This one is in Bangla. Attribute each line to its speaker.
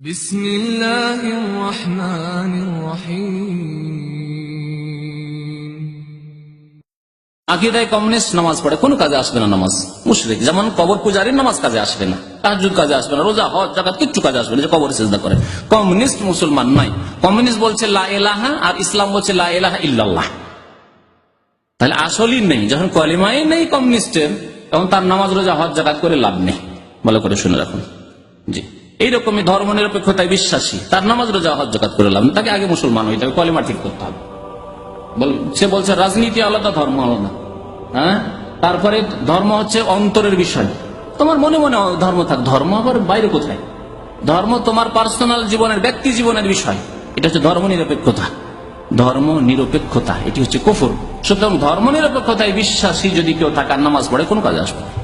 Speaker 1: بسم الله الرحمن الرحيم
Speaker 2: আকিদায় কমিউনিস্ট নামাজ পড়ে কোন কাজে আসবে না নামাজ মুশরিক যেমন কবর পূজারীর নামাজ কাজে আসবে না তাহাজুদ কাজে আসবে না রোজা হজ জাকাত কিচ্ছু কাজে আসবে না যে কবর চেষ্টা করে কমিউনিস্ট মুসলমান নয় কমিউনিস্ট বলছে লা এলাহা আর ইসলাম বলছে লা এলাহা ইল্লাল্লাহ তাহলে আসলই নেই যখন কলিমাই নেই কমিউনিস্টের তখন তার নামাজ রোজা হজ জাকাত করে লাভ নেই ভালো করে শুনে রাখুন জি এইরকমই ধর্ম নিরপেক্ষতায় বিশ্বাসী। তার নামাজ রোজা, হজ, জাকাত করে লাভ তাকে আগে মুসলমান হইতে হবে, কলিমা ঠিক করতে হবে। সে বলছে, রাজনীতি আলাদা, ধর্ম আলাদা। হ্যাঁ? তারপরে ধর্ম হচ্ছে অন্তরের বিষয়। তোমার মনে মনে ধর্ম থাক। ধর্ম আবার বাইরে কোথায়? ধর্ম তোমার পার্সোনাল জীবনের, ব্যক্তি জীবনের বিষয়। এটা হচ্ছে ধর্ম নিরপেক্ষতা ধর্ম নিরপেক্ষতা এটি হচ্ছে কুফর। সুতরাং ধর্ম নিরপেক্ষতায় বিশ্বাসী যদি কেউ থাকার নামাজ পড়ে, কোনো কাজে আসবে না।